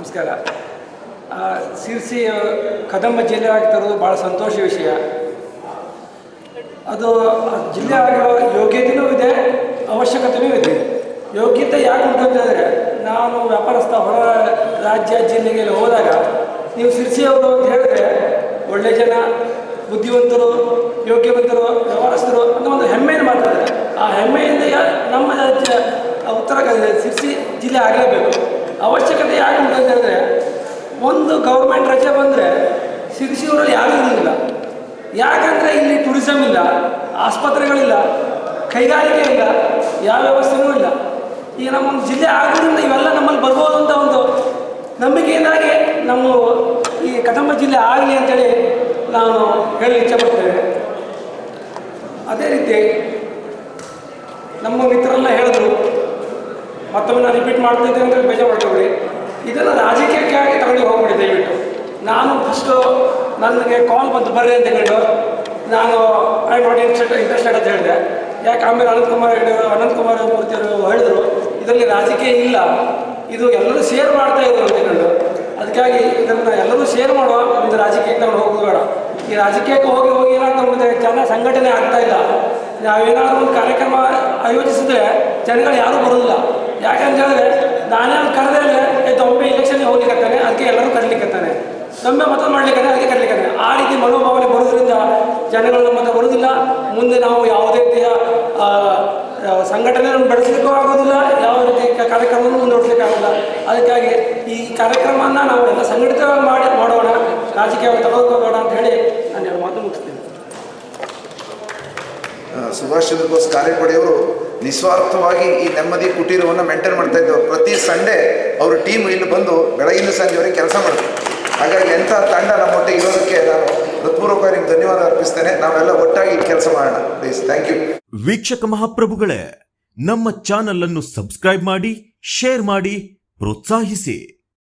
ನಮಸ್ಕಾರ. ಆ, ಶಿರ್ಸಿ ಕದಂಬ ಜಿಲ್ಲೆ ಆಗಿ ತರೋದು ಭಾಳ ಸಂತೋಷ ವಿಷಯ. ಅದು ಜಿಲ್ಲೆ ಆಗಿರೋ ಯೋಗ್ಯತೆಯೂ ಇದೆ ಅವಶ್ಯಕತೆಯೂ ಇದೆ. ಯೋಗ್ಯತೆ ಯಾಕೆ ಉಂಟು ಅಂತ ಹೇಳಿದ್ರೆ ನಾನು ವ್ಯಾಪಾರಸ್ಥ ಹೊರ ರಾಜ್ಯ ಜಿಲ್ಲೆಗೆ ಹೋದಾಗ ನೀವು ಶಿರ್ಸಿಯವರು ಅಂತ ಹೇಳಿದ್ರೆ ಒಳ್ಳೆ ಜನ ಬುದ್ಧಿವಂತರು ಯೋಗ್ಯವಂತರು ವ್ಯವಹಾರಸ್ಥರು ಅಂತ ಒಂದು ಹೆಮ್ಮೆಯನ್ನು ಮಾತಾಡ್ತಾರೆ. ಆ ಹೆಮ್ಮೆಯಿಂದ ನಮ್ಮ ರಾಜ್ಯ ಉತ್ತರ ಶಿರ್ಸಿ ಜಿಲ್ಲೆ ಆಗಲೇಬೇಕು ಅವಶ್ಯಕತೆ ಯಾಕೆ ಉಂಟು ಅಂತ ಹೇಳಿದ್ರೆ ಒಂದು ಗೌರ್ಮೆಂಟ್ ರಜೆ ಬಂದರೆ ಶಿರ್ಸಿಯವರಲ್ಲಿ ಯಾರೂ ಇರಲಿಲ್ಲ ಯಾಕಂದರೆ ಇಲ್ಲಿ ಟೂರಿಸಮ್ ಇಲ್ಲ, ಆಸ್ಪತ್ರೆಗಳಿಲ್ಲ, ಕೈಗಾರಿಕೆ ಇಲ್ಲ, ಯಾವ ವ್ಯವಸ್ಥೆನೂ ಇಲ್ಲ. ಈಗ ನಮ್ಮ ಒಂದು ಜಿಲ್ಲೆ ಆಗೋದ್ರಿಂದ ಇವೆಲ್ಲ ನಮ್ಮಲ್ಲಿ ಬರ್ಬೋದು ಅಂತ ಒಂದು ನಂಬಿಕೆಯಿಂದಾಗಿ ನಮ್ಮ ಈ ಕದಂಬ ಜಿಲ್ಲೆ ಆಗಲಿ ಅಂತೇಳಿ ನಾನು ಹೇಳಿ ಇಚ್ಛಪಡ್ತೇನೆ ಅದೇ ರೀತಿ ನಮ್ಮ ಮಿತ್ರರನ್ನ ಹೇಳಿದ್ರು, ಮತ್ತೊಮ್ಮೆ ನಾನು ರಿಪೀಟ್ ಮಾಡ್ತಿದ್ದೆ ಅಂತೇಳಿ ಅಂತ ಬೇಜಾರು ಮಾಡ್ಕೊಳ್ಳಿ ನನಗೆ ಕಾಲ್ ಬಂತು, ಬರ್ರಿ ಅಂತ ಹೇಳಿದ್ರು. ನಾನು ಐ ನಾಟ್ ಇಂಟ್ರೆಸ್ಟ್ ಇಂಟ್ರೆಸ್ಟೆಡ್ ಅಂತ ಹೇಳಿದೆ. ಯಾಕೆ? ಆಮೇಲೆ ಅನಂತಕುಮಾರ್ ಹೇಳಿದ್ರು, ಅನಂತಕುಮಾರ್ ಮೂರ್ತಿ ಅವರು ಹೇಳಿದ್ರು, ಇದರಲ್ಲಿ ರಾಜಕೀಯ ಇಲ್ಲ. ಇದು ಎಲ್ಲರೂ ಶೇರ್ ಮಾಡ್ತಾ ಇದ್ರು ಅಂತ ಹೇಳಿದ್ರು. ಅದಕ್ಕಾಗಿ ಇದನ್ನು ಎಲ್ಲರೂ ಶೇರ್ ಮಾಡುವ ಒಂದು ರಾಜಕೀಯಕ್ಕೆ ನಾವು ಹೋಗೋದು ಬೇಡ ಈ ರಾಜಕೀಯಕ್ಕೆ ಹೋಗಿ ಹೋಗಿ ಏನಾಗ್ತಾ ಮುಂದೆ ಜನ ಸಂಘಟನೆ ಆಗ್ತಾ ಇಲ್ಲ. ನಾವೇನಾದ್ರೂ ಒಂದು ಕಾರ್ಯಕ್ರಮ ಆಯೋಜಿಸಿದ್ರೆ ಜನಗಳು ಯಾರೂ ಬರೋದಿಲ್ಲ. ಯಾಕಂತ ಹೇಳಿದ್ರೆ, ನಾನೇ ಕರೆದ್ರೆ ಒಮ್ಮೆ ಇಲೆಕ್ಷನ್ಗೆ ಹೋಗ್ಲಿಕ್ಕೆ ಅದಕ್ಕೆ ಎಲ್ಲರೂ ಕರೀಲಿಕ್ಕೆ ಒಮ್ಮೆ ಮತ ಮಾಡ್ಲಿಕ್ಕೆ ಅದಕ್ಕೆ ಕರೀಲಿಕ್ಕೆ ಆ ರೀತಿ ಮನೋಭಾವನೆ ಬರೋದ್ರಿಂದ ಜನಗಳು ನಮ್ಮ ಹತ್ರ ಬರೋದಿಲ್ಲ ಮುಂದೆ ನಾವು ಯಾವುದೇ ರೀತಿಯ ಸಂಘಟನೆಯನ್ನು ಬೆಳೆಸಲಿಕ್ಕೂ ಆಗೋದಿಲ್ಲ ಯಾವ ರೀತಿ ಕಾರ್ಯಕ್ರಮವನ್ನು ಮುಂದುವರಿಸಲಿಕ್ಕೆ ಆಗೋಲ್ಲ ಅದಕ್ಕಾಗಿ ಈ ಕಾರ್ಯಕ್ರಮವನ್ನು ನಾವು ಎಲ್ಲ ಸಂಘಟಿತವಾಗಿ ಮಾಡಿ, ಮಾಡೋಣ. ರಾಜಕೀಯವಾಗಿ ತಗೊಳ್ಕೋಬೇಡ ಅಂತ ಹೇಳಿ ನಾನು ಎರಡು ಮಾತು ಮುಗಿಸ್ತೀನಿ. ಸುಭಾಷ್ ಚಂದ್ರ ಬೋಸ್ ಕಾರ್ಯಪಡೆಯವರು ನಿಸ್ವಾರ್ಥವಾಗಿ ಈ ನೆಮ್ಮದಿ ಕುಟೀರವನ್ನು ಮೇಂಟೈನ್ ಮಾಡ್ತಾ ಇದ್ದವರು ಪ್ರತಿ ಸಂಡೇ ಅವರು ಟೀಮ್ ಇಲ್ಲಿ ಬಂದು ಬೆಳಗಿನ ಸಂಜೆವರೆಗೆ ಕೆಲಸ ಮಾಡ್ತಾರೆ. ಹಾಗಾಗಿ ಎಂಥ ತಂಡ ಹೃತ್ಪೂರ್ವಕವಾಗಿ ಅರ್ಪಿಸ್ತೇನೆ ನಾವೆಲ್ಲ ಒಟ್ಟಾಗಿ ಕೆಲಸ ಮಾಡೋಣ. ಪ್ಲೀಸ್ ಥ್ಯಾಂಕ್ ಯು ವೀಕ್ಷಕ ಮಹಾಪ್ರಭುಗಳೇ, ನಮ್ಮ ಚಾನಲ್ ಅನ್ನು ಸಬ್ಸ್ಕ್ರೈಬ್ ಮಾಡಿ, ಶೇರ್ ಮಾಡಿ, ಪ್ರೋತ್ಸಾಹಿಸಿ.